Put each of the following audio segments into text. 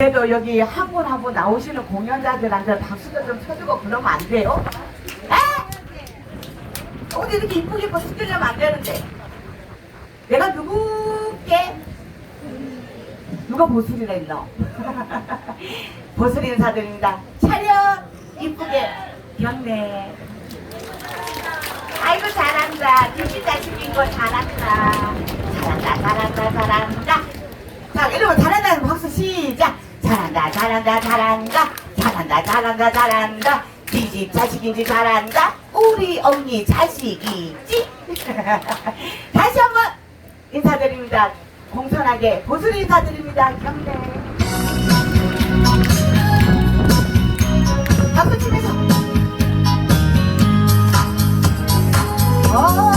그래도 여기 분 나오시는 공연자들한테 박수도 좀 쳐주고 그러면 안 돼요? 에? 어디 이렇게 이쁘게 입고 스키려면 안 되는데. 내가 누구께? 누가 보슬이라 했노? 보슬 인사드립니다. 차렷 이쁘게. 경례. 아이고 잘한다. 김치자 시킨 거 잘한다. 잘한다 잘한다 잘한다. 자 이러면 잘한다는 박수 시작 잘한다 잘한다 잘한다. 잘한다 잘한다 잘한다. 네집 자식인지 잘한다. 우리 언니 자식이지. 다시 한번 인사드립니다. 공손하게 보슬 인사드립니다. 경례. 박수 치면서. 박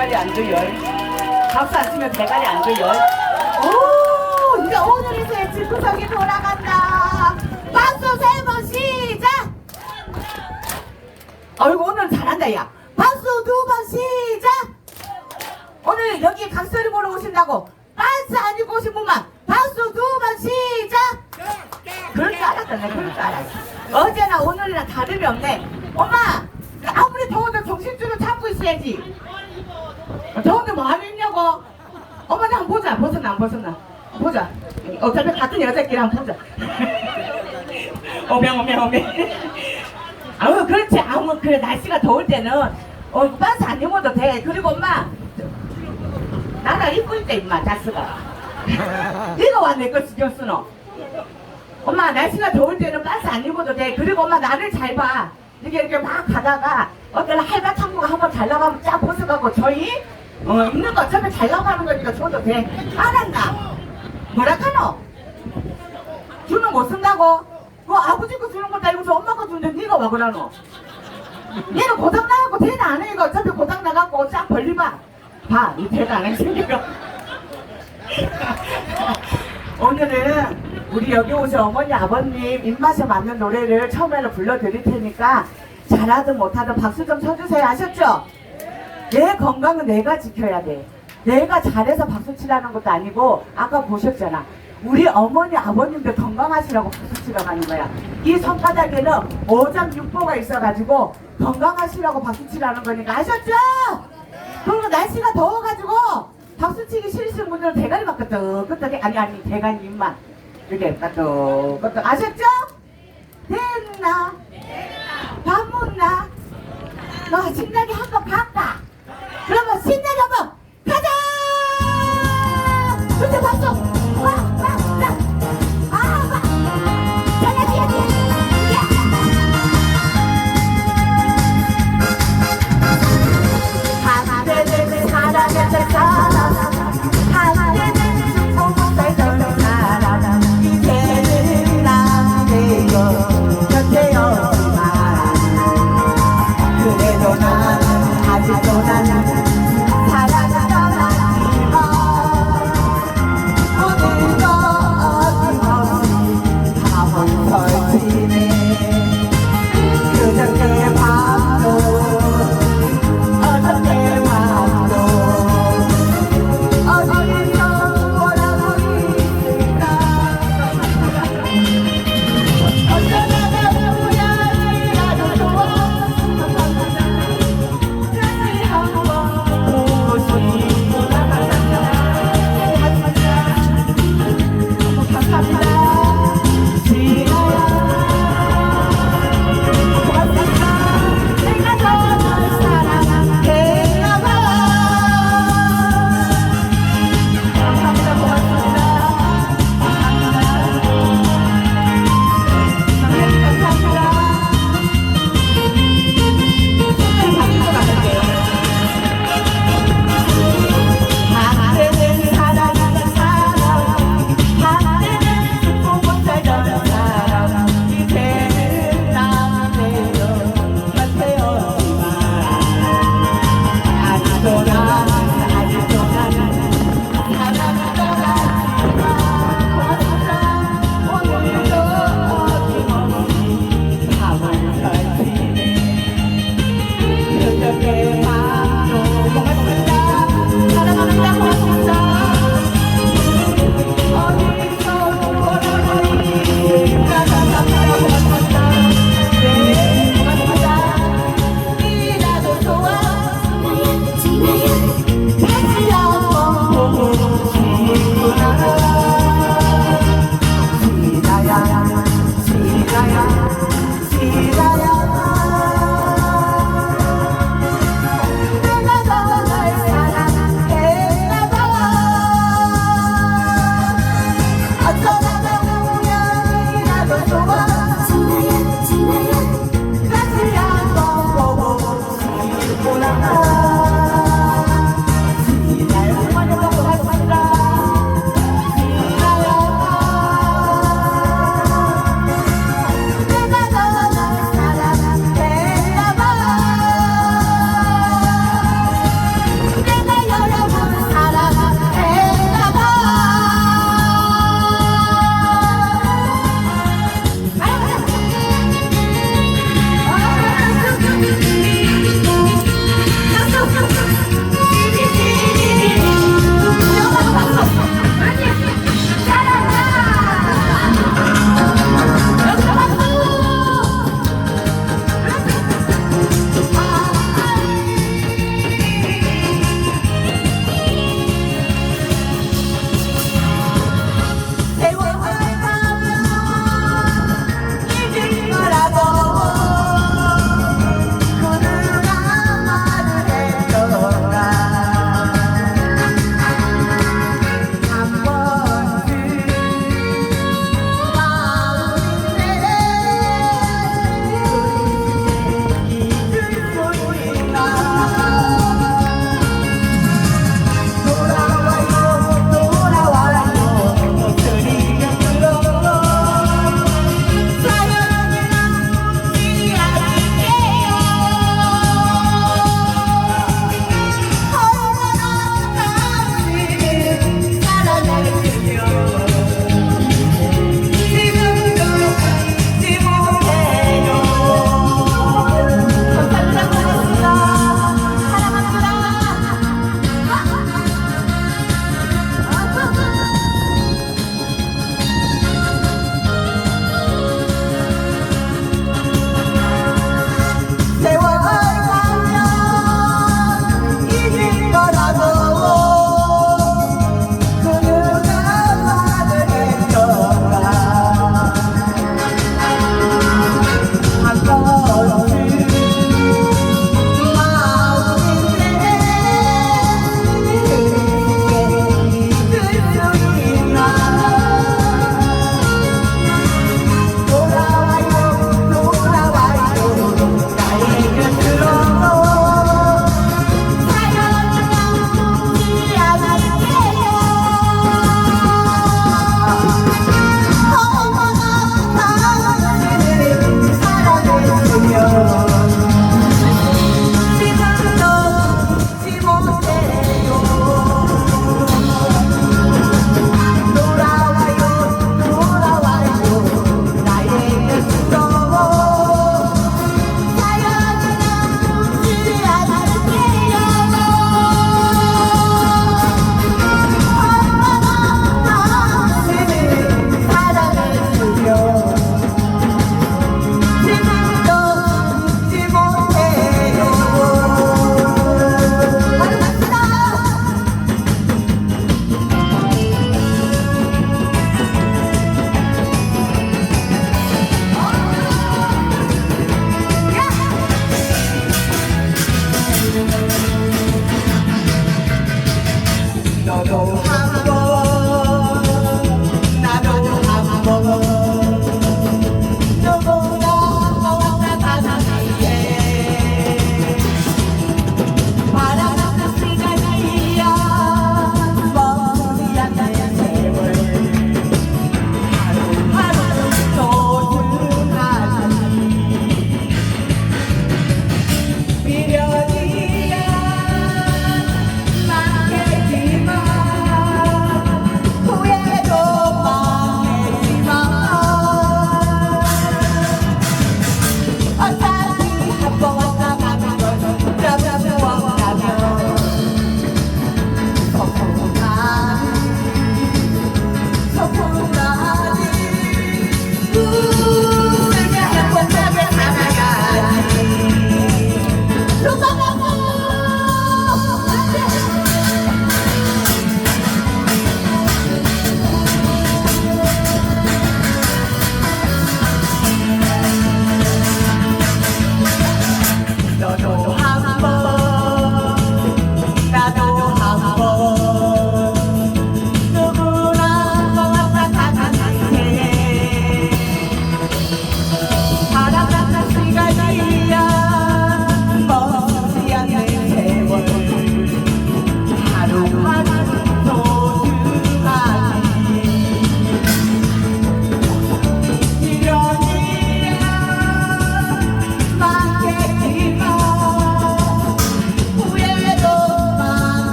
대가리 안 줘요 박수 안 치면 대가리 안 줘요 오 이제 오늘이서의 집구석이 돌아간다. 박수 세 번 시작! 어이구 오늘 잘한다 야. 박수 두 번 시작! 오늘 여기 각소리 보러 오신다고. 박수 안 입고 오신 분만 박수 두 번 시작! 그럴 줄 알았다 내가. 그럴 줄 알았어. 어제나 오늘이나 다름이 없네. 엄마 아무리 더워도 정신줄을 잡고 있어야지 더운데 뭐 엄마 나 한번 보자. 벗었나 안 벗었나. 보자. 어차피 같은 여자끼리 한번 보자. 오메 오메 오메. 아우 그렇지. 아무 그래. 날씨가 더울 때는. 어 반스 안 입어도 돼. 그리고 엄마 나라 입고 있대 임마 자스가. 네가 와내 거 신경 쓰노. 엄마 날씨가 더울 때는 반스 안 입어도 돼. 그리고 엄마 나를 잘 봐. 이렇게 이렇게 막 가다가 어떤 할바탕 거가 한번 잘 나가면 쫙 벗어가고 저희 어 입는 거 어차피 잘 나가는 거니까 줘도 돼 알았나 뭐라 카노 주는 못 쓴다고 그 아버지 거 주는 아니고 저 엄마 거 주는데 네가 와 그러노 얘는 고장 나갖고 대는 안 해. 이거 어차피 고장 나갖고 쫙 벌리봐. 봐, 이 대도 안 해. 생기가. 오늘은 우리 여기 오신 어머니 아버님 입맛에 맞는 노래를 처음에는 불러드릴 테니까 잘하든 못하든 박수 좀 쳐주세요 아셨죠? 내 건강은 내가 지켜야 돼 내가 잘해서 박수 치라는 것도 아니고 아까 보셨잖아 우리 어머니 아버님들 건강하시라고 박수 치러 가는 거야 이 손바닥에는 오장육보가 있어가지고 건강하시라고 박수 치라는 거니까 아셨죠? 그리고 날씨가 더워가지고 박수 치기 싫으신 분들은 대가리만 끄덕끄덕해 아니 아니 대가리 입만 이렇게 끄덕끄덕 아셨죠? 됐나? 밥 먹나? 너 신나게 한번 갈까? 그러면 가자!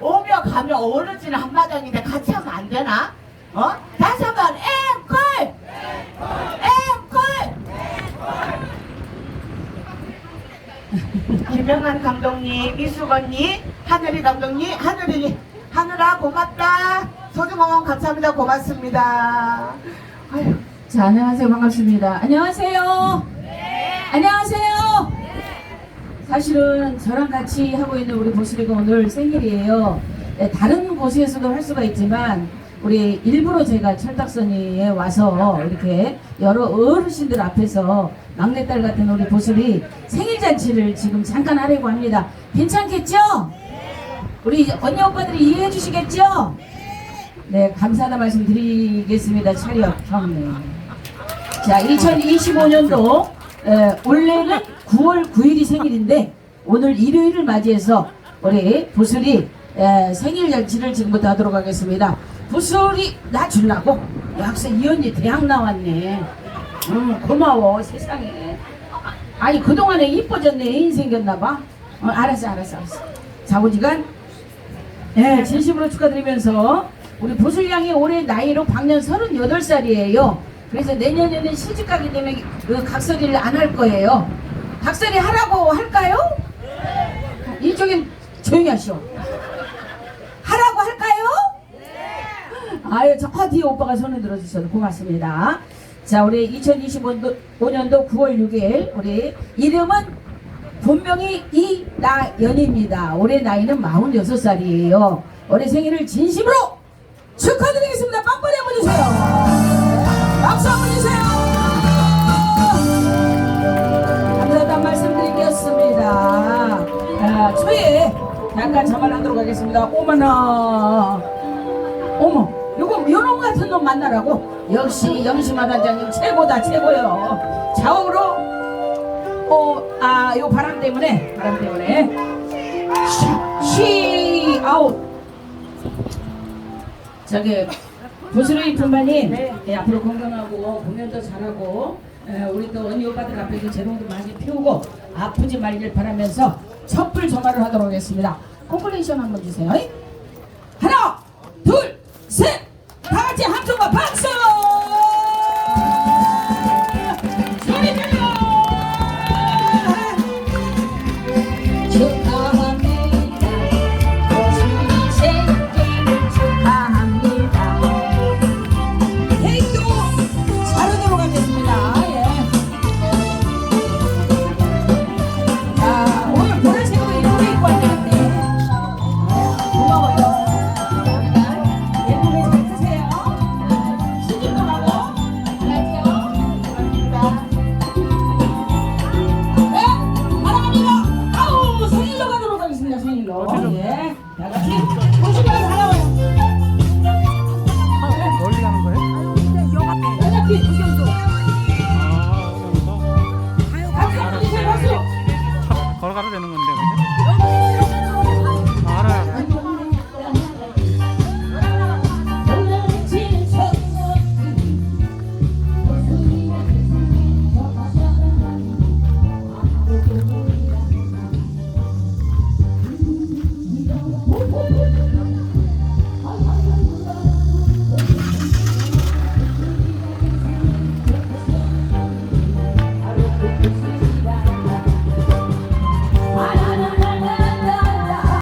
오며 가며 어우러지는 한마당인데 같이 하면 안 되나? 어? 다시 한번 앵콜! 앵콜! 김영환 감독님, 이수건님, 하늘이 감독님, 하늘이, 하늘아 고맙다. 소중원 감사합니다. 고맙습니다. 아유. 자, 안녕하세요. 반갑습니다. 안녕하세요. 안녕하세요. 사실은 저랑 같이 하고 있는 우리 보슬이가 오늘 생일이에요. 네, 다른 곳에서도 할 수가 있지만 우리 일부러 제가 철딱선이에 와서 이렇게 여러 어르신들 앞에서 막내딸 같은 우리 보슬이 생일 잔치를 지금 잠깐 하려고 합니다. 괜찮겠죠? 우리 언니 오빠들이 이해해 주시겠죠? 네, 감사하다 말씀 드리겠습니다. 차렷 경례. 자, 2025년도 원래는 9월 9일이 생일인데 오늘 일요일을 맞이해서 우리 부슬이 에, 생일 잔치를 지금부터 하도록 하겠습니다. 부슬이 나 주려고 역시 이 언니 대학 나왔네. 음, 고마워 세상에. 아니 그동안에 이뻐졌네 애인 생겼나 봐. 어, 알았어 알았어 알았어. 자부지간 네, 진심으로 축하드리면서 우리 보슬양이 올해 나이로 방년 38살이에요. 그래서 내년에는 시집가기 때문에 그 각설이를 안 할 거예요. 각설이 하라고 할까요? 이쪽엔 조용히 하시오. 하라고 할까요? 아유, 저 뒤에 오빠가 손을 들어주셔서 고맙습니다. 자, 우리 2025년도 9월 6일, 우리 이름은 본명이 이나연입니다. 올해 나이는 46살이에요. 올해 생일을 진심으로 축하드리겠습니다. 빵빠리 한번 주세요. 말씀드리겠습니다. 아, 초에 잠깐 자만하도록 하겠습니다. 오마나. 어머, 요거 요놈 같은 놈 만나라고. 역시 영심한 단장님 최고다 최고요. 좌우로 어, 아, 요 바람 때문에, 바람 때문에. 쉬, 쉬 아웃. 저기, 보스로이 분반님, 예, 앞으로 건강하고, 공연도 잘하고, 에, 우리 또 언니 오빠들 앞에서 재롱도 많이 피우고, 아프지 말길 바라면서 촛불 점화를 하도록 하겠습니다. 콩플레이션 한번 주세요. 하나, 둘, 셋!